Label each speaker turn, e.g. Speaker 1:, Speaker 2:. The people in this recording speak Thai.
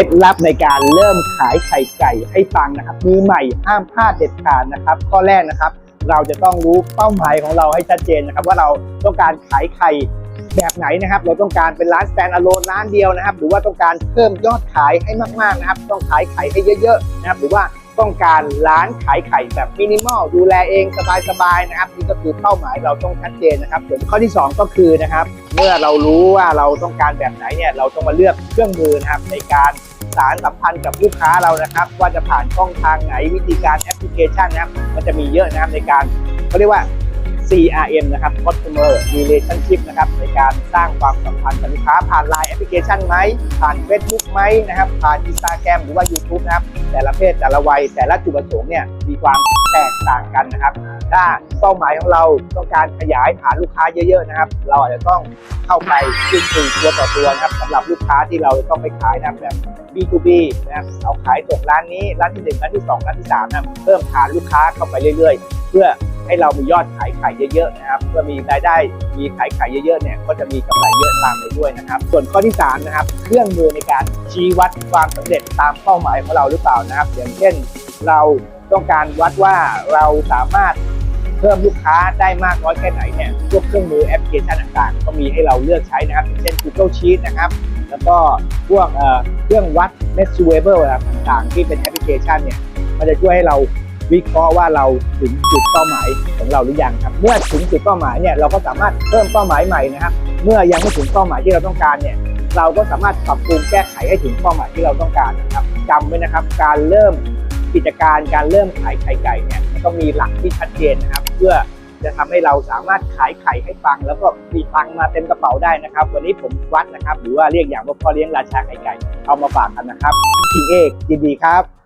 Speaker 1: ล็ดลับในการเริ่มขายไข่ไก่ให้ฟังนะครับมือใหม่ห้ามพลาดเด็ดขาดนะครับ ข้อแรกนะครับ เราจะต้องรู้เป้าหมายของเราให้ชัดเจนนะครับ ว่าเราต้องการขายไข่แบบไหนนะครับ เราต้องการเป็นร้านแ a น d อ l o n e ร้านเดียวนะครับ หรือว่าต้องการเพิ่มยอดขายให้มากๆนะครับ ต้องขายไข่ให้เยอะๆนะครับ หรือว่าต้องการร้านขายไข่แบบมินิมอลดูแลเองสบายๆนะครับนี่ก็คือเป้าหมายเราต้องชัดเจนนะครับส่วนข้อที่สองก็คือนะครับ เมื่อเรารู้ว่าเราต้องการแบบไหนเนี่ยเราต้องมาเลือกเครื่องมือนะครับในการ สารสัมพันธ์กับลูกค้าเรานะครับ ว่าจะผ่านช่องทางไหนวิธีการแอปพลิเคชันนะครับมันจะมีเยอะนะครับในการเขาเรียกว่า CRM นะครับ Customer Relationship นะครับในการสร้างความสัมพันธ์กับลูกค้าผ่าน Line แอปพลิเคชันไหม ผ่าน Facebook ไหมนะครับ ผ่าน Instagram หรือว่า YouTube นะครับ แต่ละเพศแต่ละวัยแต่ละจุดประสงค์เนี่ยมีความแตกต่างกันนะครับ ถ้าเป้าหมายของเราต้องการขยายฐานลูกค้าเยอะๆนะครับ เราอาจจะต้องเข้าไปพูดคุยตัวต่อตัวนะครับสำหรับลูกค้าที่เราจะต้องไปขายนะแบบ B2B นะครับเอาขายส่งร้านนี้ร้านที่หนึ่งร้านที่สองร้านที่สามนะเพิ่มฐานลูกค้าเข้าไปเรื่อย ๆ เพื่อ ให้เรามียอดขายไข่เยอะๆนะครับเพื่อมีรายได้มีขายไข่เยอะๆเนี่ยก็จะมีกำไรเยอะตามไปด้วยนะครับ ส่วนข้อที่สามนะครับเครื่องมือในการชี้วัดความสำเร็จตามเป้าหมายของเราหรือเปล่านะครับ อย่างเช่นเราต้องการวัดว่าเราสามารถเพิ่มลูกค้าได้มากน้อยแค่ไหนเนี่ยพวกเครื่องมือแอปพลิเคชันต่างๆ ก็มีให้เราเลือกใช้นะครับ เช่น Google Sheet นะครับ แล้วก็พวกเครื่องวัด measurable ต่างๆ ที่เป็นแอปพลิเคชันเนี่ยมันจะช่วยให้เรา วิเคราะห์ว่าเราถึงจุดเป้าหมายของเราหรือยังครับ เมื่อถึงจุดเป้าหมายเนี่ยเราก็สามารถเพิ่มเป้าหมายใหม่นะครับ เมื่อยังไม่ถึงเป้าหมายที่เราต้องการเนี่ยเราก็สามารถปรับปรุงแก้ไขให้ถึงเป้าหมายที่เราต้องการนะครับจำไว้นะครับ การเริ่มกิจการการเริ่มขายไข่ไก่เนี่ยมันต้องมีหลักที่ชัดเจนนะครับ เพื่อจะทำให้เราสามารถขายไข่ให้ฟัง แล้วก็มีตังมาเต็มกระเป๋าได้นะครับ วันนี้ผมวัดนะครับ หรือว่าเรียกอย่างว่าพ่อเลี้ยงราชาไข่ไก่เอามาฝากกันนะครับคิงเอกยินดีครับ